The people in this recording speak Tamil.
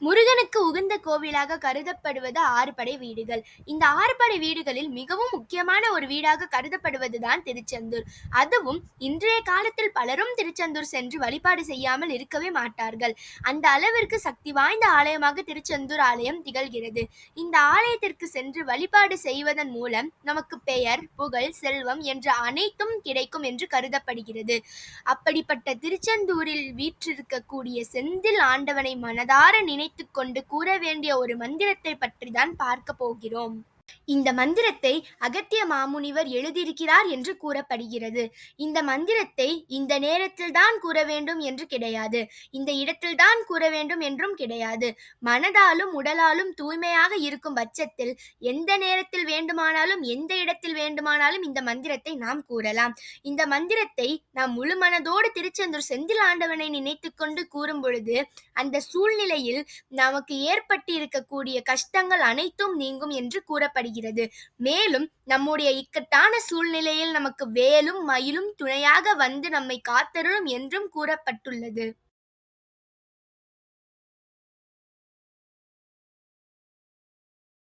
முருகனுக்கு உகந்த கோவிலாக கருதப்படுவது ஆறுபடை வீடுகள். இந்த ஆறுபடை வீடுகளில் மிகவும் முக்கியமான ஒரு வீடாக கருதப்படுவதுதான் திருச்செந்தூர். அதுவும் இன்றைய காலத்தில் பலரும் திருச்செந்தூர் சென்று வழிபாடு செய்யாமல் இருக்கவே மாட்டார்கள். அந்த அளவிற்கு சக்தி வாய்ந்த ஆலயமாக திருச்செந்தூர் ஆலயம் திகழ்கிறது. இந்த ஆலயத்திற்கு சென்று வழிபாடு செய்வதன் மூலம் நமக்கு பெயர் புகழ் செல்வம் என்ற அனைத்தும் கிடைக்கும் என்று கருதப்படுகிறது. அப்படிப்பட்ட திருச்செந்தூரில் வீற்றிருக்கக்கூடிய செந்தில் ஆண்டவனை மனதார நினை வைத்துக்கொண்டு கூற வேண்டிய ஒரு மந்திரத்தை பற்றி தான் பார்க்க போகிறோம். இந்த மந்திரத்தை அகத்திய மாமுனிவர் எழுதியிருக்கிறார் என்று கூறப்படுகிறது. இந்த மந்திரத்தை இந்த நேரத்தில்தான் கூற வேண்டும் என்று கிடையாது. இந்த இடத்தில்தான் கூற வேண்டும் என்றும் கிடையாது. மனதாலும் உடலாலும் தூய்மையாக இருக்கும் பட்சத்தில் எந்த நேரத்தில் வேண்டுமானாலும் எந்த இடத்தில் வேண்டுமானாலும் இந்த மந்திரத்தை நாம் கூறலாம். இந்த மந்திரத்தை நாம் முழு மனதோடு திருச்செந்தூர் செந்தில் ஆண்டவனை நினைத்து கொண்டு கூறும் பொழுது அந்த சூழ்நிலையில் நமக்கு ஏற்பட்டிருக்கக்கூடிய கஷ்டங்கள் அனைத்தும் நீங்கும் என்று கூறப்படுகிறது கூறப்படுகிறது மேலும் நம்முடைய இக்கட்டான சூழ்நிலையில் நமக்கு வேலும் மயிலும் துணையாக வந்து நம்மை காத்தருளும் என்றும் கூறப்பட்டுள்ளது.